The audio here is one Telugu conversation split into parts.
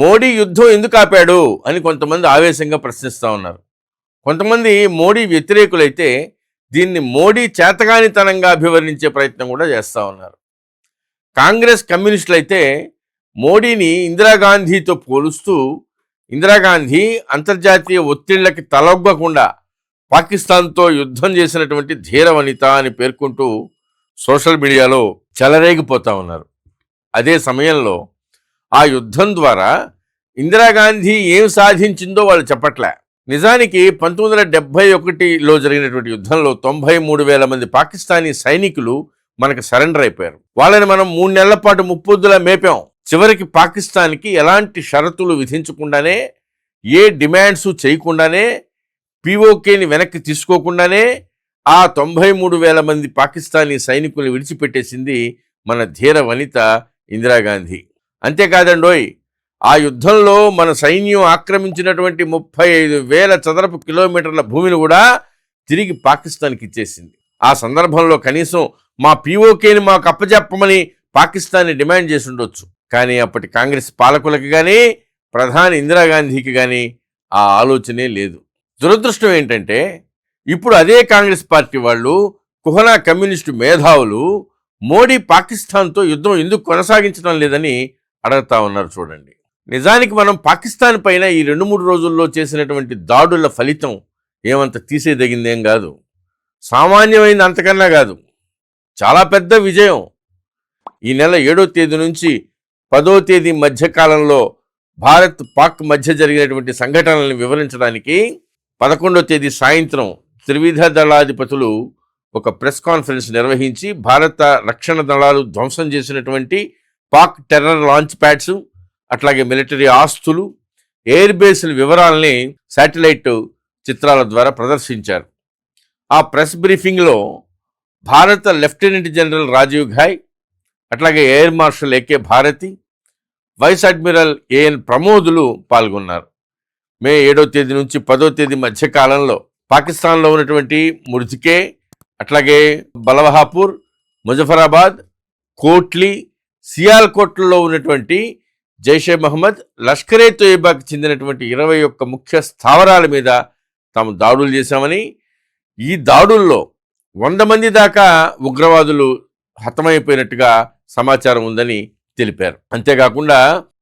మోడీ యుద్ధం ఎందుకు ఆపాడు అని కొంతమంది ఆవేశంగా ప్రశ్నిస్తూ ఉన్నారు. కొంతమంది మోడీ వ్యతిరేకులైతే దీన్ని మోడీ చేతగానితనంగా అభివర్ణించే ప్రయత్నం కూడా చేస్తూ ఉన్నారు. కాంగ్రెస్ కమ్యూనిస్టులు అయితే మోడీని ఇందిరాగాంధీతో పోలుస్తూ ఇందిరాగాంధీ అంతర్జాతీయ ఒత్తిళ్ళకి తలొగ్గకుండా పాకిస్తాన్తో యుద్ధం చేసినటువంటి ధీరవనిత అని పేర్కొంటూ సోషల్ మీడియాలో చెలరేగిపోతూ ఉన్నారు. అదే సమయంలో ఆ యుద్ధం ద్వారా ఇందిరాగాంధీ ఏం సాధించిందో వాళ్ళు చెప్పట్లే. నిజానికి పంతొమ్మిది వందల డెబ్బై ఒకటిలో జరిగినటువంటి యుద్ధంలో తొంభై మూడు వేల మంది పాకిస్తానీ సైనికులు మనకు సరెండర్ అయిపోయారు. వాళ్ళని మనం మూడు నెలల పాటు ముప్పొద్దులా మేపాం. చివరికి పాకిస్తాన్కి ఎలాంటి షరతులు విధించకుండానే ఏ డిమాండ్స్ చేయకుండానే పీఓకేని వెనక్కి తీసుకోకుండానే ఆ తొంభై మూడు వేల మంది పాకిస్తానీ సైనికుల్ని విడిచిపెట్టేసింది మన ధీర వనిత ఇందిరాగాంధీ. అంతేకాదండోయ్ ఆ యుద్ధంలో మన సైన్యం ఆక్రమించినటువంటి ముప్పై ఐదు వేల చదరపు కిలోమీటర్ల భూమిని కూడా తిరిగి పాకిస్తాన్కి ఇచ్చేసింది. ఆ సందర్భంలో కనీసం మా పీఓకేని మాకు అప్పచెప్పమని పాకిస్తాన్ని డిమాండ్ చేసి ఉండొచ్చు కానీ అప్పటి కాంగ్రెస్ పాలకులకు కానీ ప్రధాని ఇందిరాగాంధీకి కానీ ఆ ఆలోచనే లేదు. దురదృష్టం ఏంటంటే ఇప్పుడు అదే కాంగ్రెస్ పార్టీ వాళ్ళు కుహనా కమ్యూనిస్టు మేధావులు మోడీ పాకిస్తాన్తో యుద్ధం ఎందుకు కొనసాగించడం లేదని అడుగుతా ఉన్నారు చూడండి. నిజానికి మనం పాకిస్తాన్ పైన ఈ రెండు మూడు రోజుల్లో చేసినటువంటి దాడుల ఫలితం ఏమంత తీసేదగిందేం కాదు. సామాన్యమైంది అంతకన్నా కాదు. చాలా పెద్ద విజయం. ఈ నెల ఏడో తేదీ నుంచి పదో తేదీ మధ్యకాలంలో భారత్ పాక్ మధ్య జరిగినటువంటి సంఘటనలను వివరించడానికి పదకొండో తేదీ సాయంత్రం త్రివిధ దళాధిపతులు ఒక ప్రెస్ కాన్ఫరెన్స్ నిర్వహించి భారత రక్షణ దళాలు ధ్వంసం చేసినటువంటి పాక్ టెర్రర్ లాంచ్ ప్యాడ్స్ అట్లాగే మిలిటరీ ఆస్తులు ఎయిర్ బేస్ల వివరాలని శాటిలైట్ చిత్రాల ద్వారా ప్రదర్శించారు. ఆ ప్రెస్ బ్రీఫింగ్లో భారత లెఫ్టినెంట్ జనరల్ రాజీవ్ ఘాయ్ అట్లాగే air marshal AK Bharati vice admiral AN ప్రమోదులు పాల్గొన్నారు. మే ఏడో తేదీ నుంచి పదో తేదీ మధ్య కాలంలో పాకిస్తాన్లో ఉన్నటువంటి ముర్జికే అట్లాగే బలవహాపూర్ ముజఫరాబాద్ కోట్లీ సియాల్కోట్లలో ఉన్నటువంటి జైషే మహమ్మద్ లష్కరే తోయిబాకి చెందినటువంటి ఇరవై ఒక్క ముఖ్య స్థావరాల మీద తాము దాడులు చేశామని ఈ దాడుల్లో వంద మంది దాకా ఉగ్రవాదులు హతమైపోయినట్టుగా సమాచారం ఉందని తెలిపారు. అంతేకాకుండా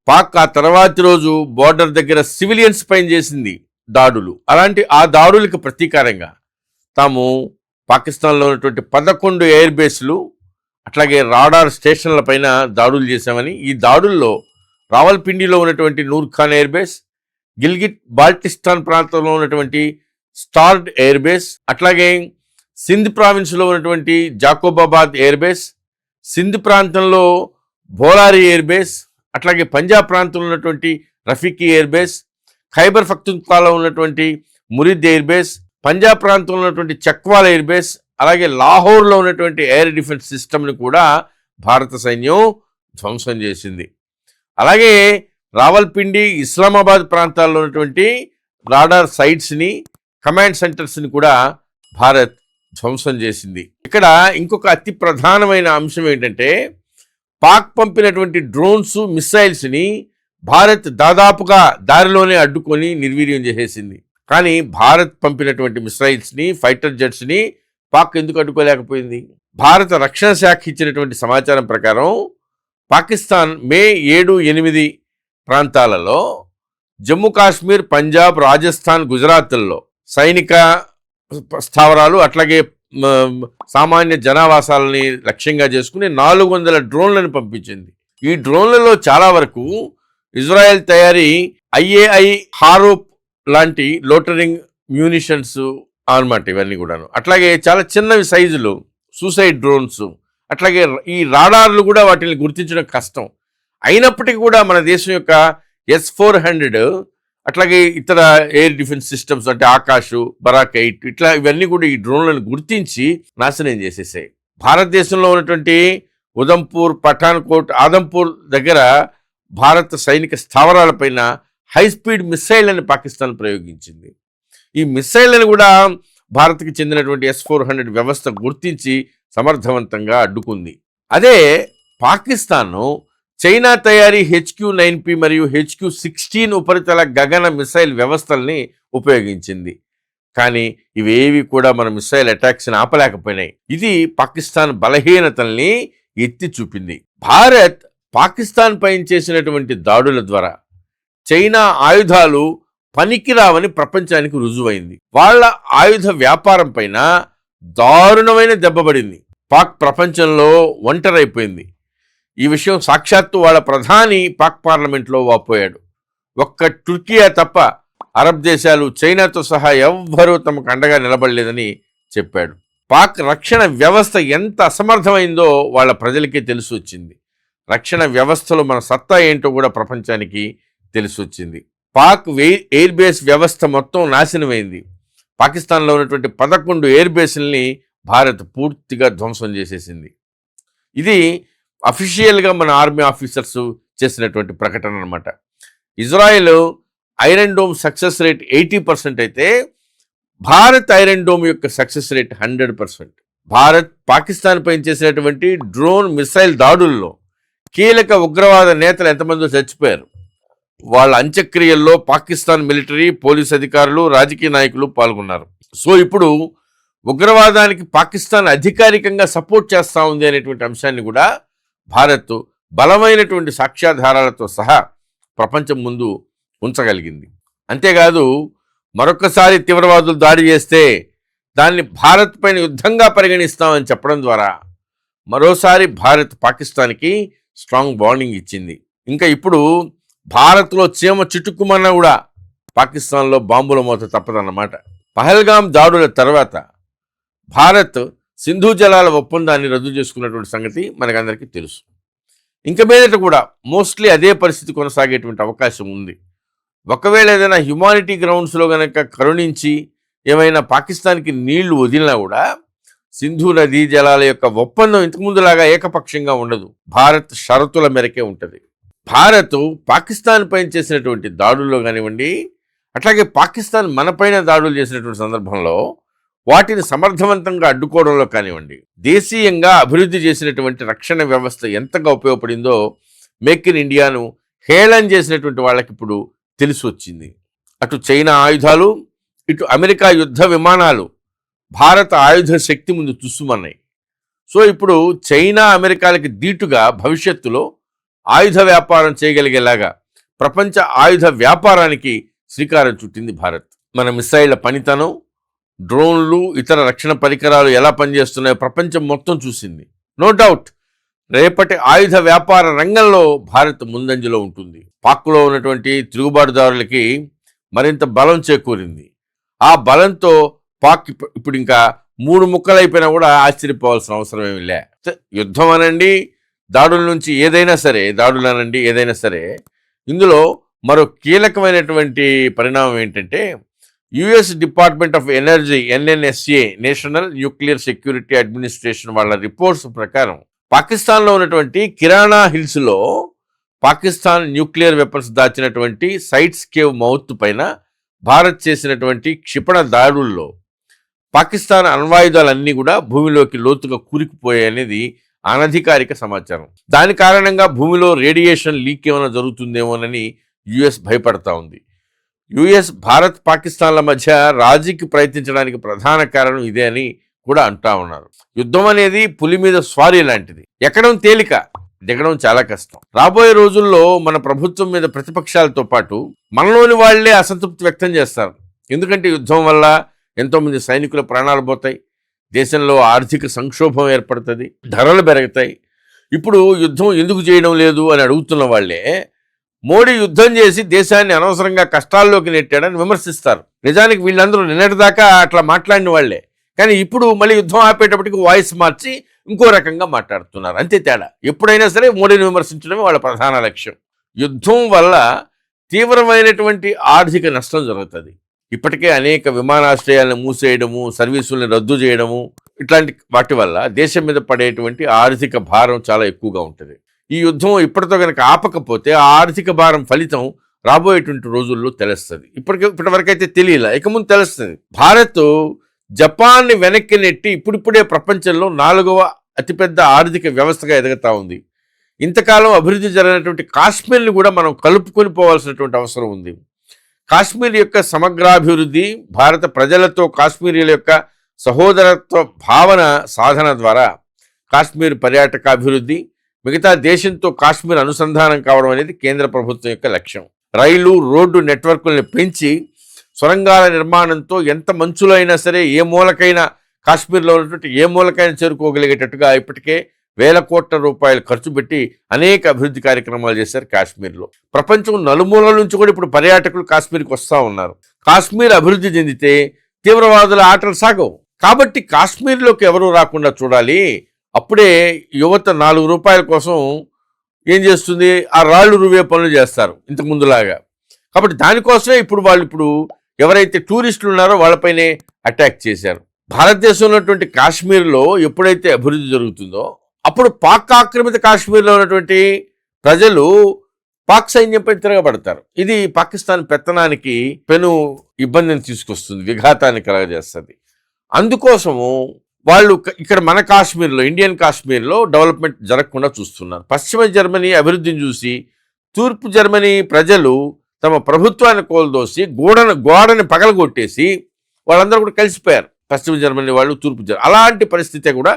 పాక్ ఆ తర్వాతి రోజు బోర్డర్ దగ్గర సివిలియన్స్ పైన చేసింది దాడులు. అలాంటి ఆ దాడులకు ప్రతీకారంగా తాము పాకిస్తాన్లో ఉన్నటువంటి పదకొండు ఎయిర్ బేస్లు అట్లాగే రాడార్ స్టేషన్ల పైన దాడులు చేశామని ఈ దాడుల్లో రావల్పిండిలో ఉన్నటువంటి నూర్ఖాన్ ఎయిర్ బేస్ గిల్గిట్ బాల్టిస్తాన్ ప్రాంతంలో ఉన్నటువంటి స్టార్డ్ ఎయిర్ బేస్ అట్లాగే సింధ్ ప్రావిన్స్లో ఉన్నటువంటి జాకోబాబాద్ ఎయిర్ బేస్ సింధ్ ప్రాంతంలో బోలారి ఎయిర్ బేస్ అట్లాగే పంజాబ్ ప్రాంతంలో ఉన్నటువంటి రఫీకి ఎయిర్ బేస్ ఖైబర్ పఖ్తుంఖ్వాలో ఉన్నటువంటి మురిద్ ఎయిర్ బేస్ పంజాబ్ ప్రాంతంలో ఉన్నటువంటి చక్వాల్ ఎయిర్ బేస్ అలాగే లాహోర్లో ఉన్నటువంటి ఎయిర్ డిఫెన్స్ సిస్టమ్ని కూడా భారత సైన్యం ధ్వంసం చేసింది. అలాగే రావల్పిండి ఇస్లామాబాద్ ప్రాంతాల్లో ఉన్నటువంటి రాడార్ సైట్స్ని కమాండ్ సెంటర్స్ని కూడా భారత్ ధ్వంసం చేసింది. ఇక్కడ ఇంకొక అతి ప్రధానమైన అంశం ఏంటంటే పాక్ పంపినటువంటి డ్రోన్స్ మిస్సైల్స్ని భారత్ దాదాపుగా దారిలోనే అడ్డుకొని నిర్వీర్యం చేసేసింది. కానీ భారత్ పంపినటువంటి మిసైల్స్ని ఫైటర్ జెట్స్ని పాక్ ఎందుకు అడ్డుకోలేకపోయింది? భారత రక్షణ శాఖ ఇచ్చినటువంటి సమాచారం ప్రకారం పాకిస్తాన్ మే ఏడు ఎనిమిది ప్రాంతాలలో జమ్మూ కాశ్మీర్ పంజాబ్ రాజస్థాన్ గుజరాత్ల్లో సైనిక స్థావరాలు అట్లాగే సామాన్య జనావాసాలని లక్ష్యంగా చేసుకుని నాలుగు వందల డ్రోన్లను పంపించింది. ఈ డ్రోన్లలో చాలా వరకు ఇజ్రాయెల్ తయారీ ఐఏఐ హారూప్ లాంటి లోటరింగ్ మ్యూనిషన్స్ అనమాట ఇవన్నీ కూడాను. అట్లాగే చాలా చిన్నవి సైజులు సూసైడ్ డ్రోన్స్. అట్లాగే ఈ రాడార్లు కూడా వాటిని గుర్తించడం కష్టం. అయినప్పటికీ కూడా మన దేశం యొక్క ఎస్ ఫోర్ హండ్రెడ్ అట్లాగే ఇతర ఎయిర్ డిఫెన్స్ సిస్టమ్స్ అంటే ఆకాశు బరాక్ ఎయిట్ ఇట్లా ఇవన్నీ కూడా ఈ డ్రోన్లను గుర్తించి నాశనం చేసేసాయి. భారతదేశంలో ఉన్నటువంటి ఉదంపూర్ పఠాన్కోట్ ఆదంపూర్ దగ్గర భారత సైనిక స్థావరాలపైన హై స్పీడ్ మిస్సైల్ అని పాకిస్తాన్ ప్రయోగించింది. ఈ మిస్సైళ్ళను కూడా భారత్కి చెందినటువంటి ఎస్ ఫోర్ హండ్రెడ్ వ్యవస్థ గుర్తించి సమర్థవంతంగా అడ్డుకుంది. అదే పాకిస్తాన్ను చైనా తయారీ హెచ్క్యూ నైన్ పి మరియు హెచ్క్యూ సిక్స్టీన్ ఉపరితల గగన మిసైల్ వ్యవస్థల్ని ఉపయోగించింది. కానీ ఇవేవి కూడా మన మిసైల్ అటాక్స్ని ఆపలేకపోయినాయి. ఇది పాకిస్తాన్ బలహీనతల్ని ఎత్తి చూపింది. భారత్ పాకిస్తాన్ పైన చేసినటువంటి దాడుల ద్వారా చైనా ఆయుధాలు పనికిరావని ప్రపంచానికి రుజువైంది. వాళ్ళ ఆయుధ వ్యాపారం పైన దారుణమైన దెబ్బపడింది పాక్ ప్రపంచంలో ఒంటరైపోయింది. ఈ విషయం సాక్షాత్తు వాళ్ళ ప్రధాని పాక్ పార్లమెంట్లో వాపోయాడు. ఒక్క టుర్కియా తప్ప అరబ్ దేశాలు చైనాతో సహా ఎవ్వరూ తమకు అండగా నిలబడలేదని చెప్పాడు. పాక్ రక్షణ వ్యవస్థ ఎంత అసమర్థమైందో వాళ్ళ ప్రజలకే తెలిసి వచ్చింది రక్షణ వ్యవస్థలో మన సత్తా ఏంటో కూడా ప్రపంచానికి తెలిసి వచ్చింది పాక్ ఎయిర్ బేస్ వ్యవస్థ మొత్తం నాశనమైంది. పాకిస్తాన్లో ఉన్నటువంటి పదకొండు ఎయిర్ బేస్ల్ని భారత్ పూర్తిగా ధ్వంసం చేసేసింది. ఇది అఫీషియల్గా మన ఆర్మీ ఆఫీసర్స్ చేసినటువంటి ప్రకటన అనమాట Israel Iron Dome success rate eighty percent అయితే భారత్ ఐరన్ డోమ్ యొక్క success rate hundred percent. Bharat Pakistan పైన చేసినటువంటి డ్రోన్ మిసైల్ దాడుల్లో కీలక ఉగ్రవాద నేతలు ఎంతమందో చచ్చిపోయారు. వాళ్ళ అంత్యక్రియల్లో పాకిస్తాన్ మిలిటరీ పోలీస్ అధికారులు రాజకీయ నాయకులు పాల్గొన్నారు. సో ఇప్పుడు ఉగ్రవాదానికి పాకిస్తాన్ అధికారికంగా సపోర్ట్ చేస్తూ ఉంది అనేటువంటి అంశాన్ని కూడా భారత్ బలమైనటువంటి సాక్ష్యాధారాలతో సహా ప్రపంచం ముందు ఉంచగలిగింది. అంతేకాదు మరొకసారి తీవ్రవాదులు దాడి చేస్తే దాన్ని భారత్ పైన యుద్ధంగా పరిగణిస్తామని చెప్పడం ద్వారా మరోసారి భారత్ పాకిస్తాన్కి స్ట్రాంగ్ బాండింగ్ ఇచ్చింది. ఇంకా ఇప్పుడు భారత్లో చీమ చిటుక్కుమన్నా కూడా పాకిస్తాన్లో బాంబుల మోత తప్పదన్నమాట. పహల్గాం దాడుల తర్వాత భారత్ సింధు జలాల ఒప్పందాన్ని రద్దు చేసుకున్నటువంటి సంగతి మనకందరికీ తెలుసు. ఇంక మీదట కూడా మోస్ట్లీ అదే పరిస్థితి కొనసాగేటువంటి అవకాశం ఉంది. ఒకవేళ ఏదైనా హ్యుమానిటీ గ్రౌండ్స్లో కనుక కరుణించి ఏమైనా పాకిస్తాన్కి నీళ్ళు వదిలినా కూడా సింధు నదీ జలాల యొక్క ఒప్పందం ఇంతకుముందులాగా ఏకపక్షంగా ఉండదు. భారత్ షరతుల మేరకే ఉంటుంది. భారత్ పాకిస్తాన్ పైన చేసినటువంటి దాడుల్లో కానివ్వండి అట్లాగే పాకిస్తాన్ మనపైన దాడులు చేసినటువంటి సందర్భంలో వాటిని సమర్థవంతంగా అడ్డుకోవడంలో కానివ్వండి దేశీయంగా అభివృద్ధి చేసినటువంటి రక్షణ వ్యవస్థ ఎంతగా ఉపయోగపడిందో మేక్ ఇన్ ఇండియాను హేళన చేసినటువంటి వాళ్ళకి ఇప్పుడు తెలిసి వచ్చింది. అటు చైనా ఆయుధాలు ఇటు అమెరికా యుద్ధ విమానాలు భారత ఆయుధ శక్తి ముందు తుస్సుమన్నాయి సో ఇప్పుడు చైనా అమెరికాలకి దీటుగా భవిష్యత్తులో ఆయుధ వ్యాపారం చేయగలిగేలాగా ప్రపంచ ఆయుధ వ్యాపారానికి శ్రీకారం చుట్టింది భారత్. మన మిసైళ్ళ పనితనం డ్రోన్లు ఇతర రక్షణ పరికరాలు ఎలా పనిచేస్తున్నాయో ప్రపంచం మొత్తం చూసింది. నో డౌట్ రేపటి ఆయుధ వ్యాపార రంగంలో భారత్ ముందంజలో ఉంటుంది. పాక్లో ఉన్నటువంటి తిరుగుబాటుదారులకి మరింత బలం చేకూరింది. ఆ బలంతో పాక్ ఇప్పుడు ఇంకా మూడు ముక్కలైపోయినా కూడా ఆశ్చర్యపోవాల్సిన అవసరం ఏమి లే. యుద్ధం అనండి దాడుల నుంచి ఏదైనా సరే దాడులు అనండి ఏదైనా సరే ఇందులో మరో కీలకమైనటువంటి పరిణామం ఏంటంటే US Department of Energy NNSA National Nuclear Security Administration వాళ్ళ రిపోర్ట్స్ ప్రకారం పాకిస్తాన్లో ఉన్నటువంటి కిరాణా హిల్స్లో పాకిస్తాన్ న్యూక్లియర్ వెపన్స్ దాచినటువంటి సైట్స్ కేవ్ మౌత్ పైన భారత్ చేసినటువంటి క్షిపణ దాడుల్లో పాకిస్తాన్ అణ్వాయుధాలన్నీ కూడా భూమిలోకి లోతుగా కూరుకుపోయాయనేది అనధికారిక సమాచారం. దాని కారణంగా భూమిలో రేడియేషన్ లీక్ ఏమైనా జరుగుతుందేమోనని యుఎస్ భయపడతా ఉంది. యుఎస్ భారత్ పాకిస్తాన్ల మధ్య రాజీకి ప్రయత్నించడానికి ప్రధాన కారణం ఇదే అని కూడా అంటా ఉన్నారు. యుద్ధం అనేది పులి మీద స్వారీ లాంటిది. ఎక్కడం తేలిక దిగడం చాలా కష్టం. రాబోయే రోజుల్లో మన ప్రభుత్వం మీద ప్రతిపక్షాలతో పాటు మనలోని వాళ్ళే అసంతృప్తి వ్యక్తం చేస్తారు. ఎందుకంటే యుద్ధం వల్ల ఎంతోమంది సైనికుల ప్రాణాలు పోతాయి. దేశంలో ఆర్థిక సంక్షోభం ఏర్పడుతుంది ధరలు పెరుగుతాయి. ఇప్పుడు యుద్ధం ఎందుకు చేయడం లేదు అని అడుగుతున్న వాళ్ళే మోడీ యుద్ధం చేసి దేశాన్ని అనవసరంగా కష్టాల్లోకి నెట్టాడని విమర్శిస్తారు. నిజానికి వీళ్ళందరూ నిన్నటిదాకా అట్లా మాట్లాడిన వాళ్ళే. కానీ ఇప్పుడు మళ్ళీ యుద్ధం ఆపేటప్పటికి వాయిస్ మార్చి ఇంకో రకంగా మాట్లాడుతున్నారు. అంతే తేడా. ఎప్పుడైనా సరే మోడీని విమర్శించడమే వాళ్ళ ప్రధాన లక్ష్యం. యుద్ధం వల్ల తీవ్రమైనటువంటి ఆర్థిక నష్టం జరుగుతుంది. ఇప్పటికే అనేక విమానాశ్రయాలను మూసేయడము సర్వీసుల్ని రద్దు చేయడము ఇట్లాంటి వాటి వల్ల దేశం మీద పడేటువంటి ఆర్థిక భారం చాలా ఎక్కువగా ఉంటుంది. ఈ యుద్ధం ఇప్పటితో కనుక ఆపకపోతే ఆ ఆర్థిక భారం ఫలితం రాబోయేటువంటి రోజుల్లో తెలుస్తుంది. ఇప్పటికే ఇప్పటివరకైతే తెలియలే. ఇక ముందు తెలుస్తుంది. భారత్ జపాన్ని వెనక్కి నెట్టి ఇప్పుడిప్పుడే ప్రపంచంలో నాలుగవ అతిపెద్ద ఆర్థిక వ్యవస్థగా ఎదుగుతా ఉంది. ఇంతకాలం అభివృద్ధి జరిగినటువంటి కాశ్మీర్ని కూడా మనం కలుపుకొని పోవాల్సినటువంటి అవసరం ఉంది. కాశ్మీర్ యొక్క సమగ్రాభివృద్ధి భారత ప్రజలతో కాశ్మీరీల యొక్క సహోదరత్వ భావన సాధన ద్వారా కాశ్మీర్ పర్యాటక అభివృద్ధి మిగతా దేశంతో కాశ్మీర్ అనుసంధానం కావడం అనేది కేంద్ర ప్రభుత్వం యొక్క లక్ష్యం. రైలు రోడ్డు నెట్వర్క్లను పెంచి సొరంగాల నిర్మాణంతో ఎంత మంచులో అయినా సరే ఏ మూలకైనా కాశ్మీర్లో ఉన్నటువంటి ఏ మూలకైనా చేరుకోగలిగేటట్టుగా ఇప్పటికే వేల కోట్ల రూపాయలు ఖర్చు పెట్టి అనేక అభివృద్ధి కార్యక్రమాలు చేశారు కాశ్మీర్లో. ప్రపంచం నలుమూలల నుంచి కూడా ఇప్పుడు పర్యాటకులు కాశ్మీర్కి వస్తూ ఉన్నారు. కాశ్మీర్ అభివృద్ధి చెందితే తీవ్రవాదుల ఆటలు సాగవు. కాబట్టి కాశ్మీర్లోకి ఎవరు రాకుండా చూడాలి? అప్పుడే యువత నాలుగు రూపాయల కోసం ఏం చేస్తుంది? ఆ రాళ్ళు రువే పనులు చేస్తారు ఇంతకుముందులాగా కాబట్టి దానికోసమే ఇప్పుడు వాళ్ళు ఇప్పుడు ఎవరైతే టూరిస్టులు ఉన్నారో వాళ్ళపైనే అటాక్ చేశారు. భారతదేశంలో ఉన్నటువంటి కాశ్మీర్లో ఎప్పుడైతే అభివృద్ధి జరుగుతుందో అప్పుడు పాక్ ఆక్రమిత కాశ్మీర్లో ఉన్నటువంటి ప్రజలు పాక్ సైన్యంపై తిరగబడతారు. ఇది పాకిస్తాన్ పెత్తనానికి పెను ఇబ్బందిని తీసుకొస్తుంది విఘాతాన్ని కలగజేస్తుంది. అందుకోసము వాళ్ళు ఇక్కడ మన కాశ్మీర్లో ఇండియన్ కాశ్మీర్లో డెవలప్మెంట్ జరగకుండా చూస్తున్నారు. పశ్చిమ జర్మనీ అభివృద్ధిని చూసి తూర్పు జర్మనీ ప్రజలు తమ ప్రభుత్వాన్ని కోల్దోసి గోడను గోడని పగలగొట్టేసి వాళ్ళందరూ కూడా కలిసిపోయారు. పశ్చిమ జర్మనీ వాళ్ళు తూర్పు జర్మనీ. అలాంటి పరిస్థితి కూడా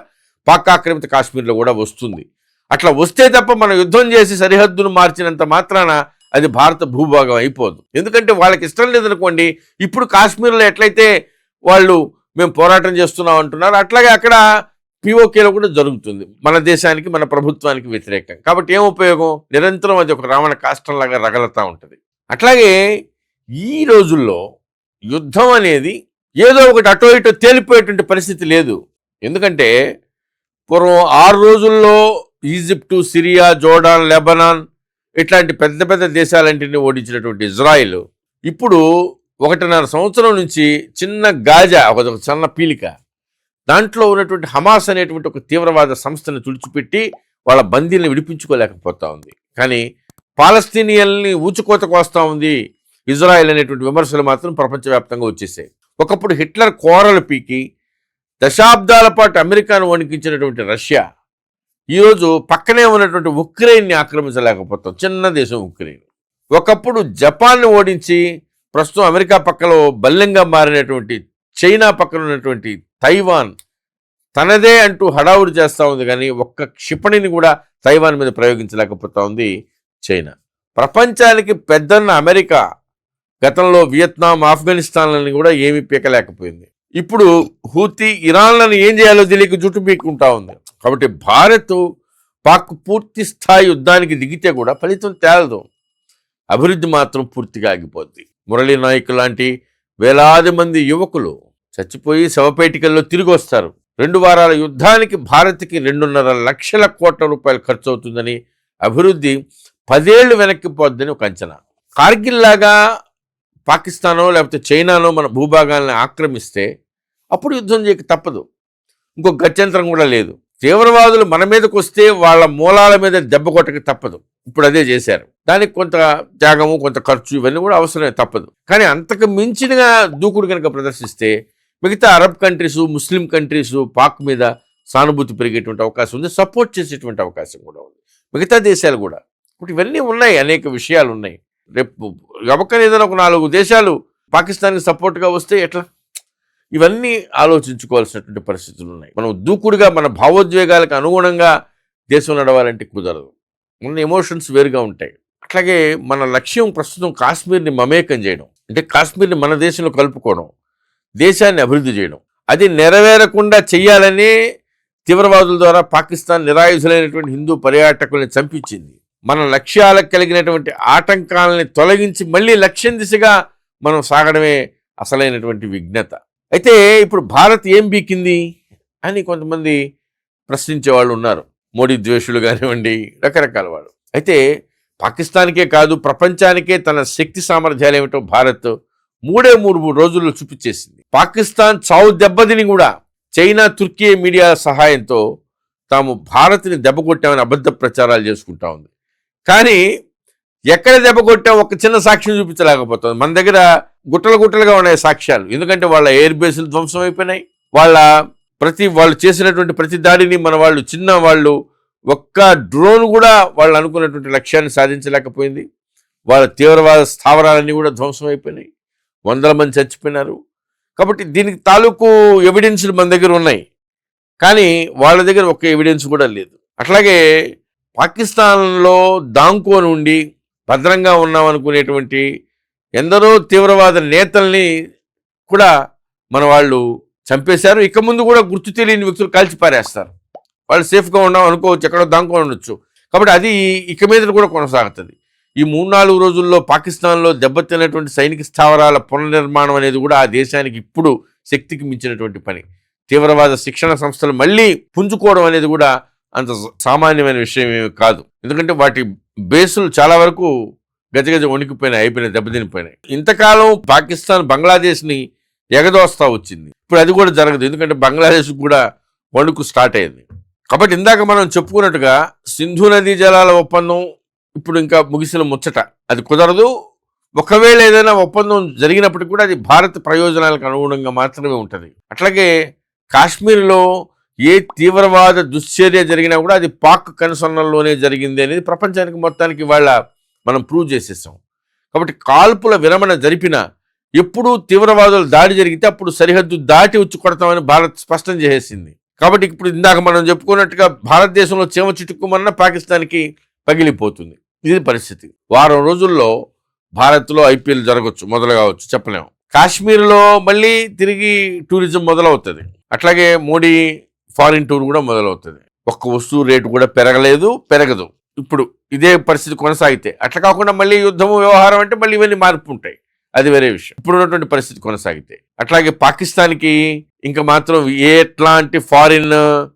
పాక్ ఆక్రమిత కాశ్మీర్లో కూడా వస్తుంది. అట్లా వస్తే తప్ప మనం యుద్ధం చేసి సరిహద్దును మార్చినంత మాత్రాన అది భారత భూభాగం అయిపోదు. ఎందుకంటే వాళ్ళకి ఇష్టం లేదనుకోండి ఇప్పుడు కాశ్మీర్లో ఎట్లయితే వాళ్ళు మేము పోరాటం చేస్తున్నాం అంటున్నారు అట్లాగే అక్కడ పిఓకేలో కూడా జరుగుతుంది. మన దేశానికి మన ప్రభుత్వానికి వ్యతిరేకం. కాబట్టి ఏం ఉపయోగం? నిరంతరం అది ఒక రావణ కాష్టంలాగా రగలుతూ ఉంటుంది. అట్లాగే ఈ రోజుల్లో యుద్ధం అనేది ఏదో ఒకటి అటో ఇటో తేలిపోయేటువంటి పరిస్థితి లేదు. ఎందుకంటే పూర్వం ఆరు రోజుల్లో ఈజిప్టు సిరియా జోర్డాన్ లెబనాన్ ఇట్లాంటి పెద్ద పెద్ద దేశాలంటిని ఓడించినటువంటి ఇజ్రాయిల్. ఇప్పుడు ఒకటిన్నర సంవత్సరం నుంచి చిన్న గాజా ఒక చిన్న పీలిక. దాంట్లో ఉన్నటువంటి హమాస్ అనేటువంటి ఒక తీవ్రవాద సంస్థను తుడిచిపెట్టి వాళ్ళ బందీలను విడిపించుకోలేకపోతా ఉంది. కానీ పాలస్తీనియల్ని ఊచుకోతకు వస్తూ ఉంది ఇజ్రాయెల్ అనేటువంటి విమర్శలు మాత్రం ప్రపంచవ్యాప్తంగా వచ్చేసాయి. ఒకప్పుడు హిట్లర్ కోరలు పీకి దశాబ్దాల పాటు అమెరికాను వణికించినటువంటి రష్యా ఈరోజు పక్కనే ఉన్నటువంటి ఉక్రెయిన్ని ఆక్రమించలేకపోతాం. చిన్న దేశం ఉక్రెయిన్. ఒకప్పుడు జపాన్ని ఓడించి ప్రస్తుతం అమెరికా పక్కలో బల్లెంగా మారినటువంటి చైనా పక్కన ఉన్నటువంటి తైవాన్ తనదే అంటూ హడావుడి చేస్తూ ఉంది కానీ ఒక్క క్షిపణిని కూడా తైవాన్ మీద ప్రయోగించలేకపోతా ఉంది చైనా. ప్రపంచానికి పెద్దన్న అమెరికా గతంలో వియత్నాం ఆఫ్ఘనిస్తాన్లని కూడా ఏమీ పీకలేకపోయింది. ఇప్పుడు హూతి ఇరాన్లను ఏం చేయాలో తెలియక జుట్టు పీక్కుంటా ఉంది. కాబట్టి భారత్ పాక్ పూర్తి స్థాయి యుద్ధానికి దిగితే కూడా ఫలితం తేలదు. అభివృద్ధి మాత్రం పూర్తిగా ఆగిపోద్ది. మురళీ నాయక్ లాంటి వేలాది మంది యువకులు చచ్చిపోయి శవపేటికల్లో తిరిగి వస్తారు. రెండు వారాల యుద్ధానికి భారత్కి రెండున్నర లక్షల కోట్ల రూపాయలు ఖర్చు అవుతుందని అభివృద్ధి పదేళ్ళు వెనక్కి పోద్దని ఒక అంచనా. కార్గిల్ లాగా పాకిస్తానో లేకపోతే చైనానో మన భూభాగాల్ని ఆక్రమిస్తే అప్పుడు యుద్ధం చేయక తప్పదు. ఇంకో గత్యంతరం కూడా లేదు. తీవ్రవాదులు మన మీదకు వస్తే వాళ్ళ మూలాల మీద దెబ్బ కొట్టక తప్పదు. ఇప్పుడు అదే చేశారు. దానికి కొంత త్యాగము కొంత ఖర్చు ఇవన్నీ కూడా అవసరమే తప్పదు. కానీ అంతకు మించినగా దూకుడు కనుక ప్రదర్శిస్తే మిగతా Arab countries Muslim countries Pak మీద సానుభూతి పెరిగేటువంటి అవకాశం ఉంది. సపోర్ట్ చేసేటువంటి అవకాశం కూడా ఉంది. మిగతా దేశాలు కూడా. ఇప్పుడు ఇవన్నీ ఉన్నాయి అనేక విషయాలు ఉన్నాయి. రేపు గబక్కన ఏదైనా ఒక నాలుగు దేశాలు పాకిస్తాన్కి సపోర్ట్గా వస్తే ఎట్లా? ఇవన్నీ ఆలోచించుకోవాల్సినటువంటి పరిస్థితులు ఉన్నాయి. మనం దూకుడుగా మన భావోద్వేగాలకు అనుగుణంగా దేశం నడవాలంటే కుదరదు. మన ఎమోషన్స్ వేరుగా ఉంటాయి. అట్లాగే మన లక్ష్యం ప్రస్తుతం కాశ్మీర్ని మమేకం చేయడం అంటే కాశ్మీర్ని మన దేశంలో కలుపుకోవడం దేశాన్ని అభివృద్ధి చేయడం అది నెరవేరకుండా చెయ్యాలని తీవ్రవాదుల ద్వారా పాకిస్తాన్ నిరాయుధులైనటువంటి హిందూ పర్యాటకుల్ని చంపించింది. మన లక్ష్యాలకు కలిగినటువంటి ఆటంకాలని తొలగించి మళ్ళీ లక్ష్యం దిశగా మనం సాగడమే అసలైనటువంటి విఘ్నత. అయితే ఇప్పుడు భారత్ ఏం బీకింది అని కొంతమంది ప్రశ్నించే వాళ్ళు ఉన్నారు. మోడీ ద్వేషులు కానివ్వండి రకరకాల వాళ్ళు. అయితే పాకిస్తాన్కే కాదు ప్రపంచానికే తన శక్తి సామర్థ్యాలు ఏమిటో భారత్ మూడే మూడు మూడు రోజుల్లో చూపించేసింది. పాకిస్తాన్ చావు దెబ్బతిని కూడా చైనా తుర్కీ మీడియా సహాయంతో తాము భారత్ని దెబ్బ కొట్టామని అబద్ధ ప్రచారాలు చేసుకుంటా ఉంది. కానీ ఎక్కడ దెబ్బ కొట్టాం ఒక చిన్న సాక్ష్యం చూపించలేకపోతుంది మన దగ్గర గుట్టలు గుట్టలుగా ఉన్నాయి సాక్ష్యాలు. ఎందుకంటే వాళ్ళ ఎయిర్ బేస్లు ధ్వంసం అయిపోయినాయి. వాళ్ళ ప్రతి వాళ్ళు చేసినటువంటి ప్రతి దాడిని మన వాళ్ళు చిన్న వాళ్ళు ఒక్క డ్రోన్ కూడా వాళ్ళు అనుకున్నటువంటి లక్ష్యాన్ని సాధించలేకపోయింది. వాళ్ళ తీవ్రవాద స్థావరాలన్నీ కూడా ధ్వంసం అయిపోయినాయి. వందల మంది చచ్చిపోయినారు. కాబట్టి దీనికి తాలూకు ఎవిడెన్స్లు మన దగ్గర ఉన్నాయి. కానీ వాళ్ళ దగ్గర ఒక్క ఎవిడెన్స్ కూడా లేదు. అట్లాగే పాకిస్తాన్లో దాంకో ఉండి భద్రంగా ఉన్నామనుకునేటువంటి ఎందరో తీవ్రవాద నేతల్ని కూడా మన వాళ్ళు చంపేశారు. ఇక ముందు కూడా గుర్తు తెలియని వ్యక్తులు కాల్చి పారేస్తారు. వాళ్ళు సేఫ్గా ఉన్నాం అనుకోవచ్చు ఎక్కడో దానికో ఉండొచ్చు. కాబట్టి అది ఇక మీద కూడా కొనసాగుతుంది. ఈ మూడు నాలుగు రోజుల్లో పాకిస్తాన్లో దెబ్బతిన్నటువంటి సైనిక స్థావరాల పునర్నిర్మాణం అనేది కూడా ఆ దేశానికి ఇప్పుడు శక్తికి మించినటువంటి పని. తీవ్రవాద శిక్షణ సంస్థలు మళ్ళీ పుంజుకోవడం అనేది కూడా అంత సామాన్యమైన విషయం కాదు. ఎందుకంటే వాటి బేసులు చాలా వరకు గజగజ వణికిపోయినాయి అయిపోయినాయి దెబ్బతినిపోయినాయి. ఇంతకాలం పాకిస్తాన్ బంగ్లాదేశ్ని ఎగదోస్తా వచ్చింది. ఇప్పుడు అది కూడా జరగదు. ఎందుకంటే బంగ్లాదేశ్ కూడా వణుకు స్టార్ట్ అయింది. కాబట్టి ఇందాక మనం చెప్పుకున్నట్టుగా సింధు నదీ జలాల ఒప్పందం ఇప్పుడు ఇంకా ముగిసిన ముచ్చట. అది కుదరదు. ఒకవేళ ఏదైనా ఒప్పందం జరిగినప్పటికీ కూడా అది భారత్ ప్రయోజనాలకు అనుగుణంగా మాత్రమే ఉంటుంది. అట్లాగే కాశ్మీర్లో ఏ తీవ్రవాద దుశ్చర్య జరిగినా కూడా అది పాక్ కనుసన్నల్లోనే జరిగింది అనేది ప్రపంచానికి మొత్తానికి వాళ్ళ మనం ప్రూవ్ చేసేసాం. కాబట్టి కాల్పుల విరమణ జరిపిన ఎప్పుడు తీవ్రవాదులు దాడి జరిగితే అప్పుడు సరిహద్దు దాటి వచ్చి కొడతామని భారత్ స్పష్టం చేసేసింది. కాబట్టి ఇప్పుడు ఇందాక మనం చెప్పుకున్నట్టుగా భారతదేశంలో చీమ చిటుక్కుమన్న పాకిస్తాన్కి పగిలిపోతుంది. ఇది పరిస్థితి. వారం రోజుల్లో భారత్లో ఐపీఎల్ జరగవచ్చు మొదలు కావచ్చు చెప్పలేము కాశ్మీర్లో మళ్ళీ తిరిగి టూరిజం మొదలవుతుంది. అట్లాగే మోడీ ఫారిన్ టూర్ కూడా మొదలవుతుంది. ఒక్క వస్తువు రేటు కూడా పెరగలేదు పెరగదు. ఇప్పుడు ఇదే పరిస్థితి కొనసాగితే. అట్లా కాకుండా మళ్ళీ యుద్ధము వ్యవహారం అంటే మళ్ళీ ఇవన్నీ మార్పు ఉంటాయి. అది వేరే విషయం. ఇప్పుడు ఉన్నటువంటి పరిస్థితి కొనసాగితే. అట్లాగే పాకిస్తాన్కి ఇంకా మాత్రం ఎట్లాంటి ఫారిన్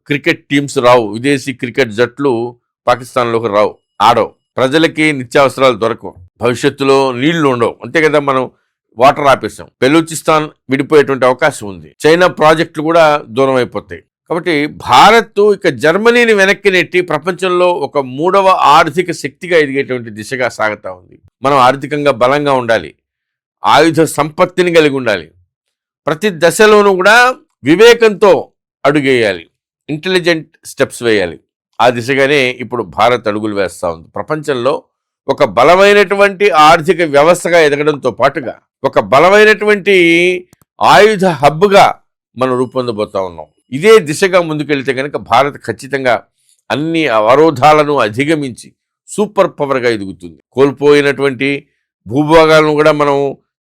క్రికెట్ టీమ్స్ రావు. విదేశీ క్రికెట్ జట్లు పాకిస్తాన్లోకి రావు. ఆడవు. ప్రజలకి నిత్యావసరాలు దొరకవు. భవిష్యత్తులో నీళ్ళు ఉండవు. అంతే కదా మనం వాటర్ ఆపేసాం బెలూచిస్తాన్ విడిపోయేటువంటి అవకాశం ఉంది. చైనా ప్రాజెక్టులు కూడా దూరం అయిపోతాయి. కాబట్టి భారత్ ఇక జర్మనీని వెనక్కి నెట్టి ప్రపంచంలో ఒక మూడవ ఆర్థిక శక్తిగా ఎదిగేటువంటి దిశగా సాగుతూ ఉంది. మనం ఆర్థికంగా బలంగా ఉండాలి. ఆయుధ సంపత్తిని కలిగి ఉండాలి. ప్రతి దశలోనూ కూడా వివేకంతో అడుగేయాలి. ఇంటెలిజెంట్ స్టెప్స్ వేయాలి. ఆ దిశగానే ఇప్పుడు భారత్ అడుగులు వేస్తూ ఉంది. ప్రపంచంలో ఒక బలమైనటువంటి ఆర్థిక వ్యవస్థగా ఎదగడంతో పాటుగా ఒక బలమైనటువంటి ఆయుధ హబ్గా మనం రూపొందబోతా ఉన్నాం. ఇదే దిశగా ముందుకెళ్తే కనుక భారత్ ఖచ్చితంగా అన్ని అవరోధాలను అధిగమించి సూపర్ పవర్గా ఎదుగుతుంది. కోల్పోయినటువంటి భూభాగాలను కూడా మనం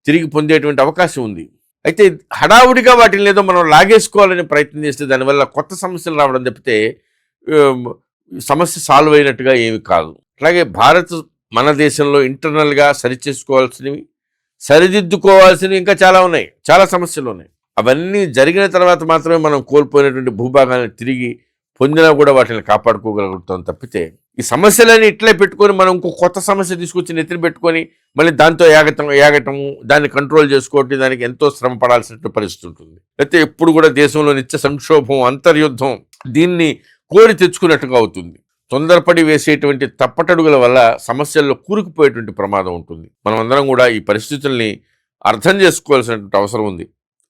తిరిగి పొందేటువంటి అవకాశం ఉంది. అయితే హడావుడిగా వాటిని ఏదో మనం లాగేసుకోవాలని ప్రయత్నం చేస్తే దానివల్ల కొత్త సమస్యలు రావడం తప్పితే సమస్య సాల్వ్ అయినట్టుగా ఏమి కాదు. అలాగే భారత్ మన దేశంలో ఇంటర్నల్గా సరిచేసుకోవాల్సినవి సరిదిద్దుకోవాల్సినవి ఇంకా చాలా ఉన్నాయి. చాలా సమస్యలు ఉన్నాయి. అవన్నీ జరిగిన తర్వాత మాత్రమే మనం కోల్పోయినటువంటి భూభాగాన్ని తిరిగి పొందినా కూడా వాటిని కాపాడుకోగలుగుతాం తప్పితే ఈ సమస్యలన్నీ ఇట్లే పెట్టుకొని మనం ఇంకో కొత్త సమస్య తీసుకొచ్చి నెత్తిని పెట్టుకొని మళ్ళీ దాంతో యాగటం యాగటము దాన్ని కంట్రోల్ చేసుకోవటం దానికి ఎంతో శ్రమ పడాల్సిన పరిస్థితి ఉంటుంది. అయితే ఎప్పుడు కూడా దేశంలో నిత్య సంక్షోభం అంతర్యుద్ధం దీన్ని కోరి తెచ్చుకున్నట్టుగా అవుతుంది. తొందరపడి వేసేటువంటి తప్పటడుగుల వల్ల సమస్యల్లో కూరుకుపోయేటువంటి ప్రమాదం ఉంటుంది. మనం అందరం కూడా ఈ పరిస్థితుల్ని అర్థం చేసుకోవాల్సినటువంటి అవసరం ఉంది.